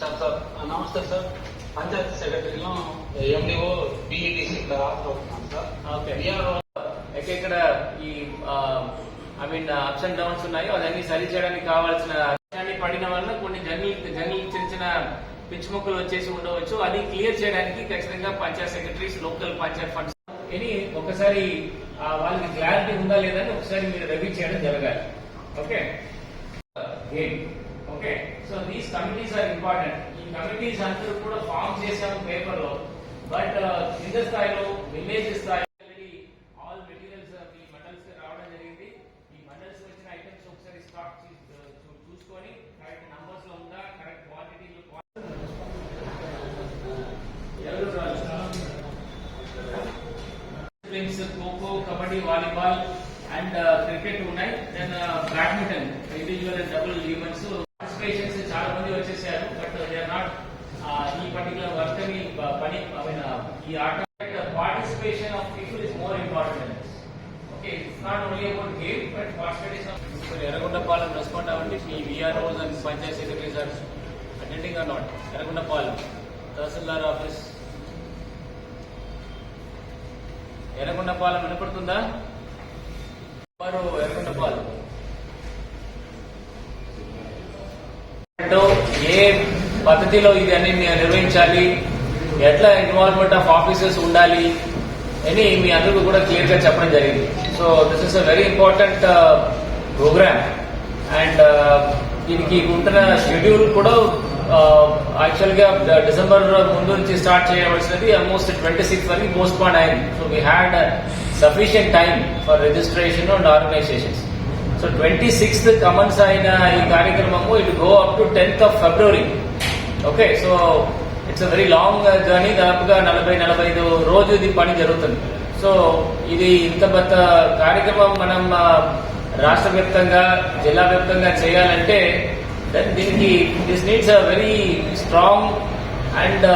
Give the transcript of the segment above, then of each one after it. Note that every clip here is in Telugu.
సార్ సార్ నమస్తే సార్. పంచాయతీ సెక్రటరీలో ఎండిఓ ఇక్కడ రాష్ట్ర అవుతున్నాను సార్. ఓకే. ఈ I mean ups and downs ఉన్నాయో అవన్నీ సరి చేయడానికి కావాల్సిన పడిన వల్ల కొన్ని జంగిల్ జంగిల్ చిన్న చిన్న పిచ్చి మొక్కలు వచ్చేసి ఉండవచ్చు. అది క్లియర్ చేయడానికి ఖచ్చితంగా panchayat secretaries local panchayat funds అని ఒకసారి వాళ్ళకి క్లారిటీ ఉందా లేదా అని ఒకసారి మీరు రివ్యూ చేయడం జరగాలి. Okay? Okay so these committees are important ఈ కమిటీస్ అందరూ కూడా ఫామ్ చేశాము పేపర్లో. బట్ uh, కింద స్థాయిలో విలేజ్ స్థాయి ఆల్ మెటీరియల్స్ ఈ మండల్స్ రావడం జరిగింది. ఈ మండల్స్ వచ్చిన ఐటమ్స్ ఒకసారి స్టాక్ చూసుకొని కరెక్ట్ నంబర్స్లో ఉందా కరెక్ట్ క్వాంటిటీలో games kho kho kabaddi volleyball and cricket uh, ఉన్నాయి. Then badminton individual and double events చాలా మంది వచ్చేసారు బట్ దే నాట్ ఈ పర్టికులర్ వర్క్ని పని ఈ ఆట participation of people is more important okay it's not only about game but participation of Erragondapalem respond అవ్వండి. ఈ VROs and panchayat secretaries are attending or not Erragondapalem tahsildar office. Erragondapalem వినపడుతుందా? వారు ఎర్రగొండపాలెం. ఏ పద్ధతిలో ఇది అన్ని మీరు నిర్వహించాలి? ఎట్లా ఇన్వాల్వ్మెంట్ ఆఫ్ ఆఫీసర్స్ ఉండాలి? అని మీ అందరికీ కూడా క్లియర్గా చెప్పడం జరిగింది. So this is a very important programme and దీనికి ఉంటున్న షెడ్యూల్ కూడా యాక్చువల్గా డిసెంబర్ ముందు నుంచి స్టార్ట్ చేయవలసినది ఆల్మోస్ట్ ట్వంటీ సిక్స్ వరకు పోస్ట్ పోన్ అయింది so we had sufficient time for registration and organisations so twenty sixth commence అయిన ఈ కార్యక్రమము it go up to tenth of February okay so it's a very long journey దాదాపుగా నలభై నలభై ఐదు రోజు ఇది పని జరుగుతుంది. సో ఇది ఇంత పెద్ద కార్యక్రమం మనం రాష్ట్ర వ్యాప్తంగా జిల్లా వ్యాప్తంగా చేయాలంటే దెన్ దీనికి this needs a very strong and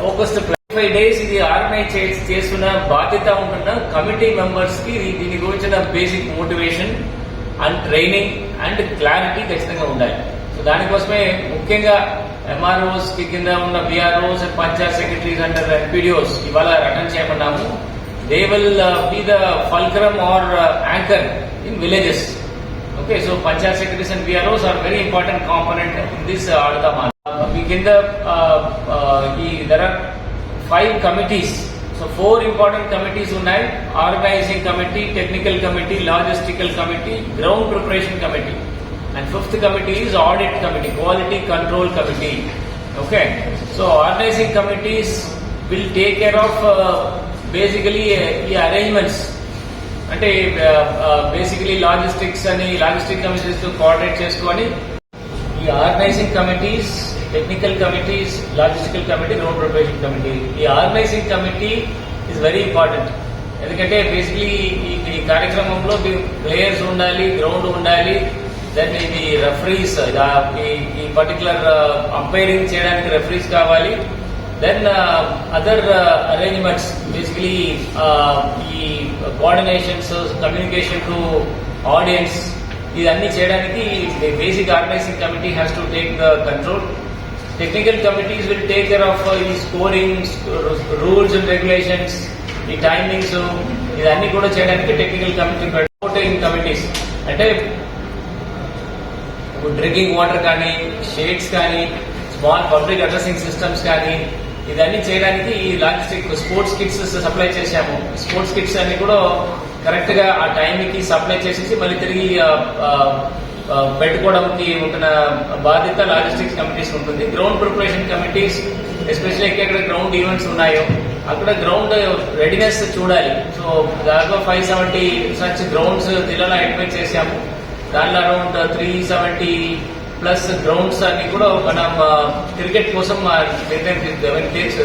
focused five days ఇది ఆర్గనైజ్ చేస్తున్న బాధ్యత ఉంటున్న కమిటీ మెంబర్స్కి దీని గురించిన basic motivation and training and clarity ఖచ్చితంగా ఉండాలి. సో దానికోసమే ముఖ్యంగా ఎంఆర్ఓస్కి కింద ఉన్న BROs and panchayat secretaries and MPDOs ఇవాళ attend చేయమన్నాము. They will be the fulcrum or anchor in villages okay so panchayat secretaries and BROs are very important component in this ఆడతామా మీ కింద ఈ there are five committees so four important committees ఉన్నాయి. Organising committee technical committee logistical committee ground preparation committee and fifth committee is audit committee quality control committee okay so organising committees will take care of basically ఈ అరేంజ్మెంట్స్ అంటే బేసికలీ లాజిస్టిక్స్ అని లాజిస్టిక్ కమిటీస్తో కోఆర్డినేట్ చేసుకొని ఈ organising committees technical committees logistical committee road preparation committee ఈ organising committee is very important ఎందుకంటే బేసిక్లీ ఈ కార్యక్రమంలో ప్లేయర్స్ ఉండాలి గ్రౌండ్ ఉండాలి దెన్ ఇది రెఫరీస్ ఈ పర్టికులర్ అంపైరింగ్ చేయడానికి రెఫరీస్ కావాలి. దెన్ అదర్ అరేంజ్మెంట్స్ బేసిక్లీ ఈ కోఆర్డినేషన్స్ కమ్యూనికేషన్ టు ఆడియన్స్ ఇదన్నీ చేయడానికి basic organising committee has to take the control technical committees will take care of ఈ స్కోరింగ్ రూల్స్ అండ్ రెగ్యులేషన్స్ ఈ టైమింగ్స్ ఇదన్నీ కూడా చేయడానికి టెక్నికల్ కమిటీ రిపోర్టింగ్ కమిటీస్ అంటే డ్రింకింగ్ వాటర్ కానీ షేడ్స్ కానీ స్మాల్ పబ్లిక్ అడ్రసింగ్ సిస్టమ్స్ కానీ ఇదన్నీ చేయడానికి ఈ లాజిస్టిక్ స్పోర్ట్స్ కిట్స్ సప్లై చేశాము. స్పోర్ట్స్ కిట్స్ అన్ని కూడా కరెక్ట్గా ఆ టైంకి సప్లై చేసేసి మళ్ళీ తిరిగి పెట్టుకోవడానికి ఉంటున్న బాధ్యత లాజిస్టిక్స్ కమిటీస్ ఉంటుంది. గ్రౌండ్ ప్రిపరేషన్ కమిటీస్ ఎస్పెషల్లీ ఎక్కడ గ్రౌండ్ ఈవెంట్స్ ఉన్నాయో అక్కడ గ్రౌండ్ రెడీనెస్ చూడాలి. సో దాదాపు ఫైవ్ సెవెంటీ సచ్ గ్రౌండ్స్ జిల్లాలో అడ్మిట్ చేశాము. దానిలో around three seventy plus grounds అన్ని కూడా మనం క్రికెట్ కోసం నిర్ణయం తీసుకు